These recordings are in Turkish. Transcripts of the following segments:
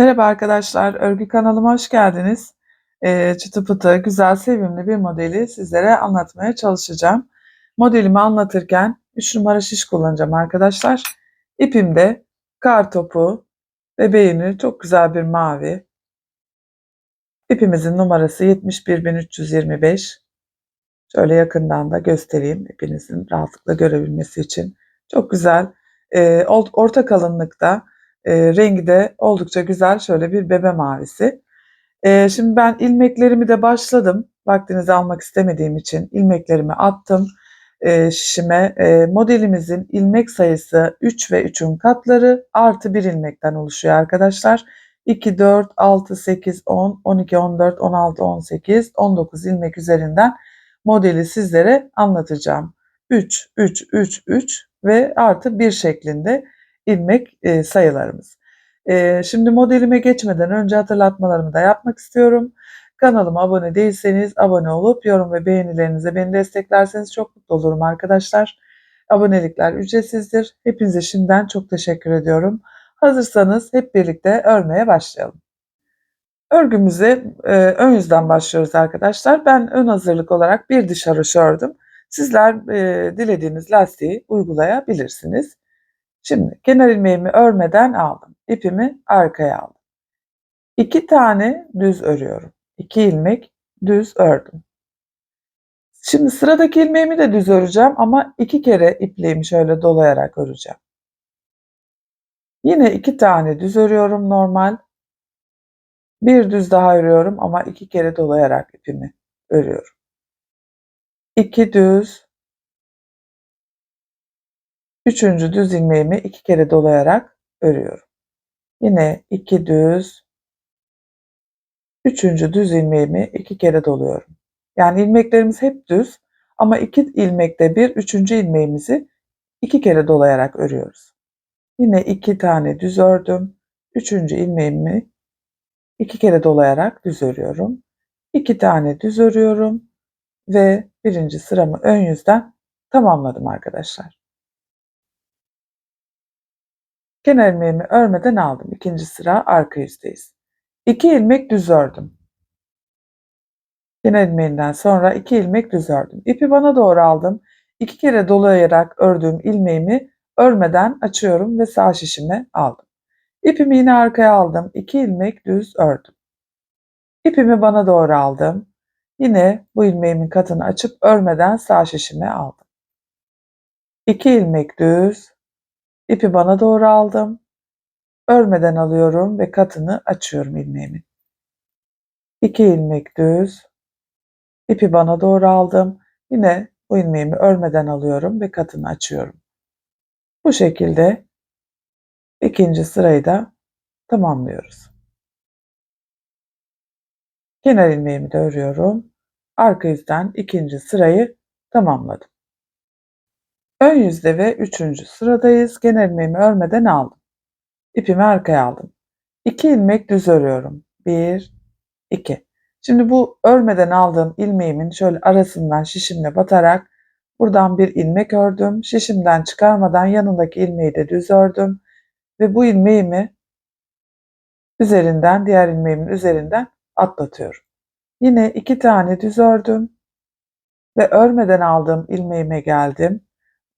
Merhaba arkadaşlar, örgü kanalıma hoş geldiniz. Ee, çıtı pıtı, güzel, sevimli bir modeli sizlere anlatmaya çalışacağım. Modelimi anlatırken 3 numara şiş kullanacağım arkadaşlar. İpimde kar topu bebeğini çok güzel bir mavi. İpimizin numarası 71325. Şöyle yakından da göstereyim ipinizin rahatlıkla görebilmesi için. Çok güzel, e, orta kalınlıkta e, rengi de oldukça güzel şöyle bir bebe mavisi. E, şimdi ben ilmeklerimi de başladım. Vaktinizi almak istemediğim için ilmeklerimi attım e, şişime. E, modelimizin ilmek sayısı 3 ve 3'ün katları artı 1 ilmekten oluşuyor arkadaşlar. 2, 4, 6, 8, 10, 12, 14, 16, 18, 19 ilmek üzerinden modeli sizlere anlatacağım. 3, 3, 3, 3 ve artı 1 şeklinde ilmek e, sayılarımız. E, şimdi modelime geçmeden önce hatırlatmalarımı da yapmak istiyorum. Kanalıma abone değilseniz abone olup yorum ve beğenilerinize beni desteklerseniz çok mutlu olurum arkadaşlar. Abonelikler ücretsizdir. Hepinize şimdiden çok teşekkür ediyorum. Hazırsanız hep birlikte örmeye başlayalım. Örgümüze e, ön yüzden başlıyoruz arkadaşlar. Ben ön hazırlık olarak bir diş haroşa ördüm. Sizler e, dilediğiniz lastiği uygulayabilirsiniz. Şimdi kenar ilmeğimi örmeden aldım. İpimi arkaya aldım. İki tane düz örüyorum. İki ilmek düz ördüm. Şimdi sıradaki ilmeğimi de düz öreceğim ama iki kere ipliğimi şöyle dolayarak öreceğim. Yine iki tane düz örüyorum normal. Bir düz daha örüyorum ama iki kere dolayarak ipimi örüyorum. İki düz, Üçüncü düz ilmeğimi iki kere dolayarak örüyorum. Yine iki düz, üçüncü düz ilmeğimi iki kere doluyorum. Yani ilmeklerimiz hep düz ama iki ilmekte bir üçüncü ilmeğimizi iki kere dolayarak örüyoruz. Yine iki tane düz ördüm. Üçüncü ilmeğimi iki kere dolayarak düz örüyorum. İki tane düz örüyorum ve birinci sıramı ön yüzden tamamladım arkadaşlar. Kenar ilmeğimi örmeden aldım. İkinci sıra arka yüzdeyiz. 2 ilmek düz ördüm. Kenar ilmeğinden sonra 2 ilmek düz ördüm. İpi bana doğru aldım. 2 kere dolayarak ördüğüm ilmeğimi örmeden açıyorum ve sağ şişime aldım. İpimi yine arkaya aldım. 2 ilmek düz ördüm. İpimi bana doğru aldım. Yine bu ilmeğimin katını açıp örmeden sağ şişime aldım. 2 ilmek düz, İpi bana doğru aldım. Örmeden alıyorum ve katını açıyorum ilmeğimin. 2 ilmek düz. İpi bana doğru aldım. Yine bu ilmeğimi örmeden alıyorum ve katını açıyorum. Bu şekilde ikinci sırayı da tamamlıyoruz. Kenar ilmeğimi de örüyorum. Arka yüzden ikinci sırayı tamamladım. Ön yüzde ve üçüncü sıradayız. Genel ilmeğimi örmeden aldım. İpimi arkaya aldım. 2 ilmek düz örüyorum. 1, 2. Şimdi bu örmeden aldığım ilmeğimin şöyle arasından şişimle batarak buradan bir ilmek ördüm. Şişimden çıkarmadan yanındaki ilmeği de düz ördüm. Ve bu ilmeğimi üzerinden, diğer ilmeğimin üzerinden atlatıyorum. Yine iki tane düz ördüm. Ve örmeden aldığım ilmeğime geldim.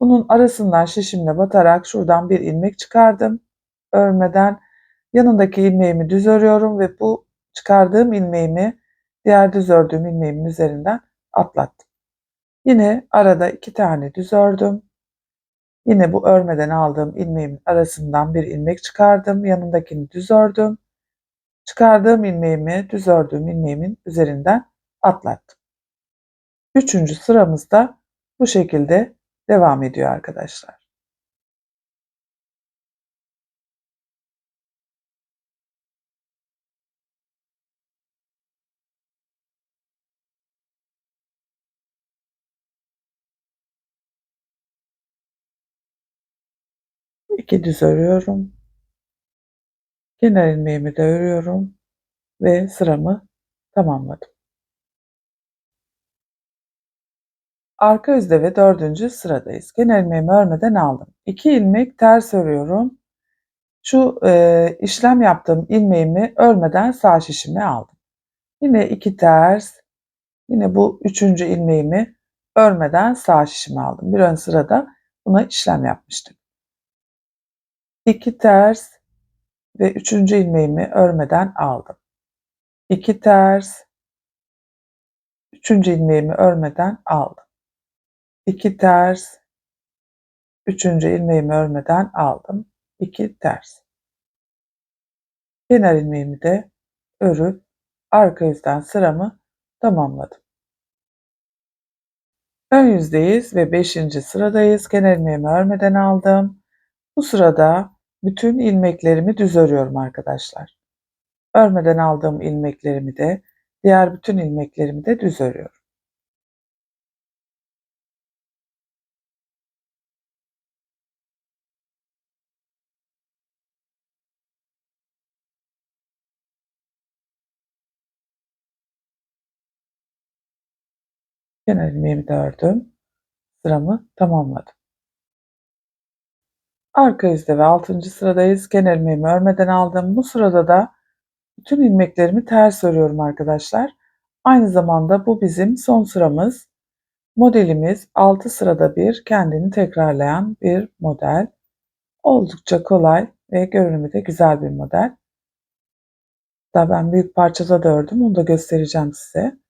Bunun arasından şişimle batarak şuradan bir ilmek çıkardım. Örmeden yanındaki ilmeğimi düz örüyorum ve bu çıkardığım ilmeğimi diğer düz ördüğüm ilmeğimin üzerinden atlattım. Yine arada iki tane düz ördüm. Yine bu örmeden aldığım ilmeğimin arasından bir ilmek çıkardım. Yanındakini düz ördüm. Çıkardığım ilmeğimi düz ördüğüm ilmeğimin üzerinden atlattım. Üçüncü sıramızda bu şekilde devam ediyor arkadaşlar. İki düz örüyorum. Kenar ilmeğimi de örüyorum ve sıramı tamamladım. Arka yüzde ve dördüncü sıradayız. Genel ilmeğimi örmeden aldım. 2 ilmek ters örüyorum. Şu e, işlem yaptığım ilmeğimi örmeden sağ şişime aldım. Yine iki ters, yine bu üçüncü ilmeğimi örmeden sağ şişime aldım. Bir ön sırada buna işlem yapmıştık. İki ters ve üçüncü ilmeğimi örmeden aldım. İki ters, üçüncü ilmeğimi örmeden aldım. İki ters, üçüncü ilmeğimi örmeden aldım. İki ters. Kenar ilmeğimi de örüp arka yüzden sıramı tamamladım. Ön yüzdeyiz ve 5. sıradayız. Kenar ilmeğimi örmeden aldım. Bu sırada bütün ilmeklerimi düz örüyorum arkadaşlar. Örmeden aldığım ilmeklerimi de diğer bütün ilmeklerimi de düz örüyorum. Kenar ilmeğimi de ördüm. Sıramı tamamladım. Arka yüzde ve 6. sıradayız. Kenar ilmeğimi örmeden aldım. Bu sırada da bütün ilmeklerimi ters örüyorum arkadaşlar. Aynı zamanda bu bizim son sıramız. Modelimiz 6 sırada bir kendini tekrarlayan bir model. Oldukça kolay ve görünümü de güzel bir model. Daha ben büyük parçada da ördüm. Onu da göstereceğim size.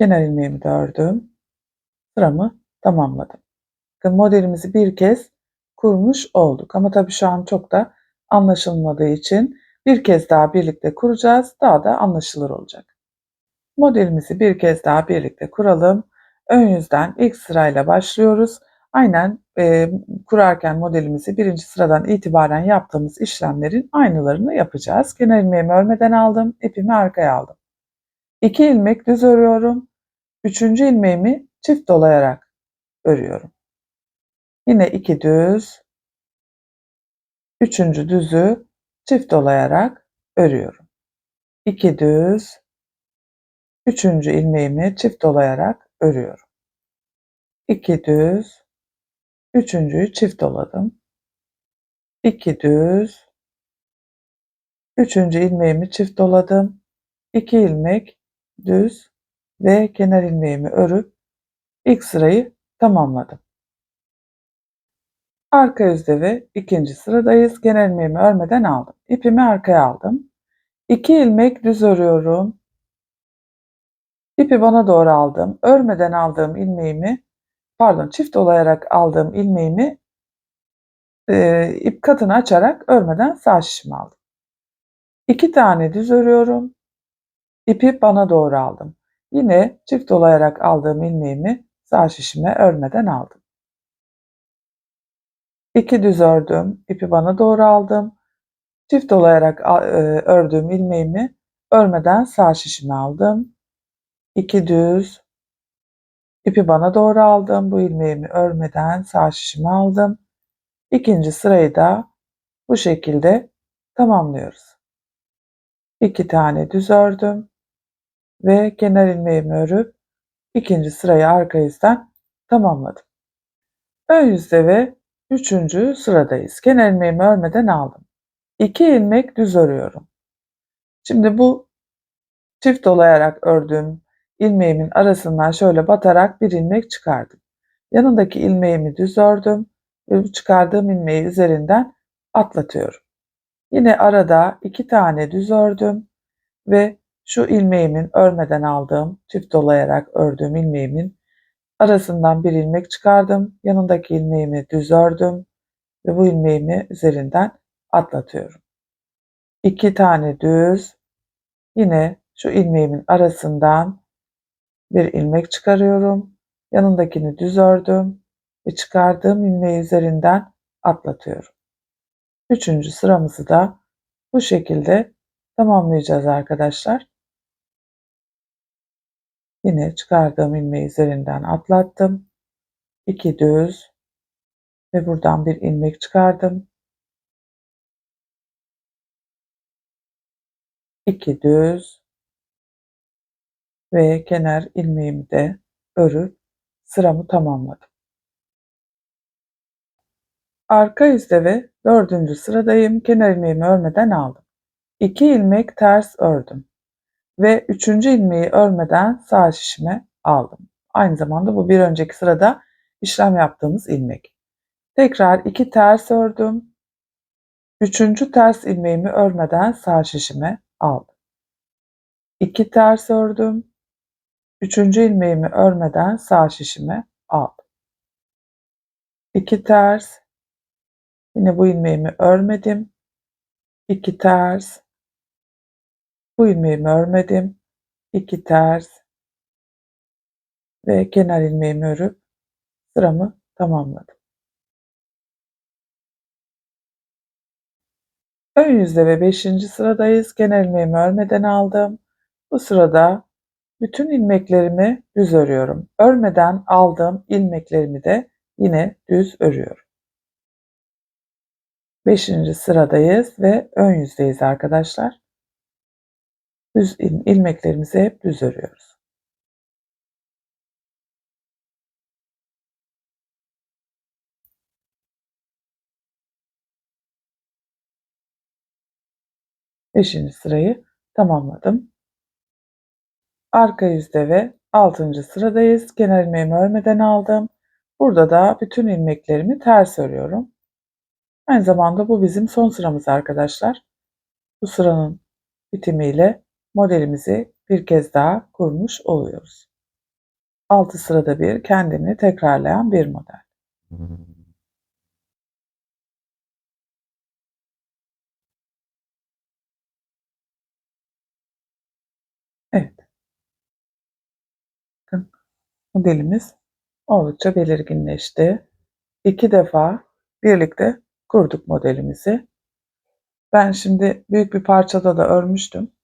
Kenar ilmeğimi de ördüm. Sıramı tamamladım. Bakın modelimizi bir kez kurmuş olduk. Ama tabii şu an çok da anlaşılmadığı için bir kez daha birlikte kuracağız. Daha da anlaşılır olacak. Modelimizi bir kez daha birlikte kuralım. Ön yüzden ilk sırayla başlıyoruz. Aynen e, kurarken modelimizi birinci sıradan itibaren yaptığımız işlemlerin aynılarını yapacağız. Kenar ilmeğimi örmeden aldım. ipimi arkaya aldım. 2 ilmek düz örüyorum. Üçüncü ilmeğimi çift dolayarak örüyorum. Yine iki düz. Üçüncü düzü çift dolayarak örüyorum. 2 düz. Üçüncü ilmeğimi çift dolayarak örüyorum. 2 düz. Üçüncüyü çift doladım. 2 düz. Üçüncü ilmeğimi çift doladım. 2 ilmek düz ve kenar ilmeğimi örüp ilk sırayı tamamladım. Arka yüzde ve ikinci sıradayız. Kenar ilmeğimi örmeden aldım. İpimi arkaya aldım. 2 ilmek düz örüyorum. İpi bana doğru aldım. Örmeden aldığım ilmeğimi pardon çift olayarak aldığım ilmeğimi e, ip katını açarak örmeden sağ şişimi aldım. 2 tane düz örüyorum. İpi bana doğru aldım. Yine çift dolayarak aldığım ilmeğimi sağ şişime örmeden aldım. İki düz ördüm, ipi bana doğru aldım. Çift dolayarak e, ördüğüm ilmeğimi örmeden sağ şişime aldım. İki düz, ipi bana doğru aldım. Bu ilmeğimi örmeden sağ şişime aldım. İkinci sırayı da bu şekilde tamamlıyoruz. İki tane düz ördüm ve kenar ilmeğimi örüp ikinci sırayı arka yüzden tamamladım. Ön yüzde ve üçüncü sıradayız. Kenar ilmeğimi örmeden aldım. 2 ilmek düz örüyorum. Şimdi bu çift dolayarak ördüğüm ilmeğimin arasından şöyle batarak bir ilmek çıkardım. Yanındaki ilmeğimi düz ördüm ve bu çıkardığım ilmeği üzerinden atlatıyorum. Yine arada iki tane düz ördüm ve şu ilmeğimin örmeden aldığım, çift dolayarak ördüğüm ilmeğimin arasından bir ilmek çıkardım. Yanındaki ilmeğimi düz ördüm ve bu ilmeğimi üzerinden atlatıyorum. İki tane düz, yine şu ilmeğimin arasından bir ilmek çıkarıyorum. Yanındakini düz ördüm ve çıkardığım ilmeği üzerinden atlatıyorum. Üçüncü sıramızı da bu şekilde tamamlayacağız arkadaşlar. Yine çıkardığım ilmeği üzerinden atlattım. 2 düz ve buradan bir ilmek çıkardım. 2 düz ve kenar ilmeğimi de örüp sıramı tamamladım. Arka yüzde ve dördüncü sıradayım. Kenar ilmeğimi örmeden aldım. 2 ilmek ters ördüm. Ve üçüncü ilmeği örmeden sağ şişime aldım. Aynı zamanda bu bir önceki sırada işlem yaptığımız ilmek. Tekrar iki ters ördüm. Üçüncü ters ilmeğimi örmeden sağ şişime aldım. 2 ters ördüm. Üçüncü ilmeğimi örmeden sağ şişime aldım. 2 ters. Yine bu ilmeğimi örmedim. 2 ters. Bu ilmeğimi örmedim. 2 ters. Ve kenar ilmeğimi örüp sıramı tamamladım. Ön yüzde ve 5. sıradayız. Kenar ilmeğimi örmeden aldım. Bu sırada bütün ilmeklerimi düz örüyorum. Örmeden aldığım ilmeklerimi de yine düz örüyorum. 5. sıradayız ve ön yüzdeyiz arkadaşlar. Düz ilmeklerimizi hep düz örüyoruz. Beşinci sırayı tamamladım. Arka yüzde ve altıncı sıradayız. Kenar ilmeğimi örmeden aldım. Burada da bütün ilmeklerimi ters örüyorum. Aynı zamanda bu bizim son sıramız arkadaşlar. Bu sıranın bitimiyle modelimizi bir kez daha kurmuş oluyoruz. 6 sırada bir kendini tekrarlayan bir model. Evet. Bakın modelimiz oldukça belirginleşti. İki defa birlikte kurduk modelimizi. Ben şimdi büyük bir parçada da örmüştüm.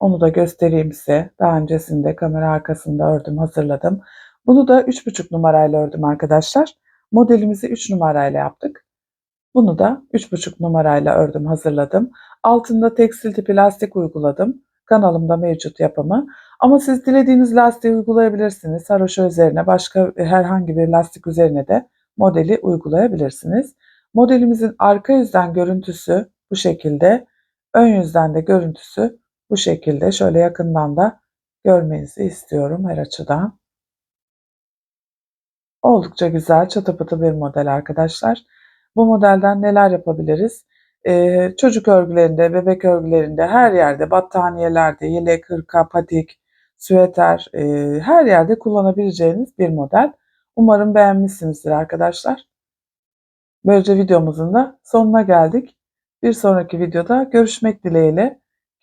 Onu da göstereyim size. Daha öncesinde kamera arkasında ördüm, hazırladım. Bunu da 3,5 numarayla ördüm arkadaşlar. Modelimizi 3 numarayla yaptık. Bunu da 3,5 numarayla ördüm, hazırladım. Altında tekstil tipi lastik uyguladım. Kanalımda mevcut yapımı. Ama siz dilediğiniz lastiği uygulayabilirsiniz. Haroşa üzerine, başka herhangi bir lastik üzerine de modeli uygulayabilirsiniz. Modelimizin arka yüzden görüntüsü bu şekilde. Ön yüzden de görüntüsü bu şekilde. Şöyle yakından da görmenizi istiyorum her açıdan. Oldukça güzel çatı pıtı bir model arkadaşlar. Bu modelden neler yapabiliriz? Ee, çocuk örgülerinde, bebek örgülerinde, her yerde, battaniyelerde, yelek, hırka, patik, süveter, e, her yerde kullanabileceğiniz bir model. Umarım beğenmişsinizdir arkadaşlar. Böylece videomuzun da sonuna geldik. Bir sonraki videoda görüşmek dileğiyle.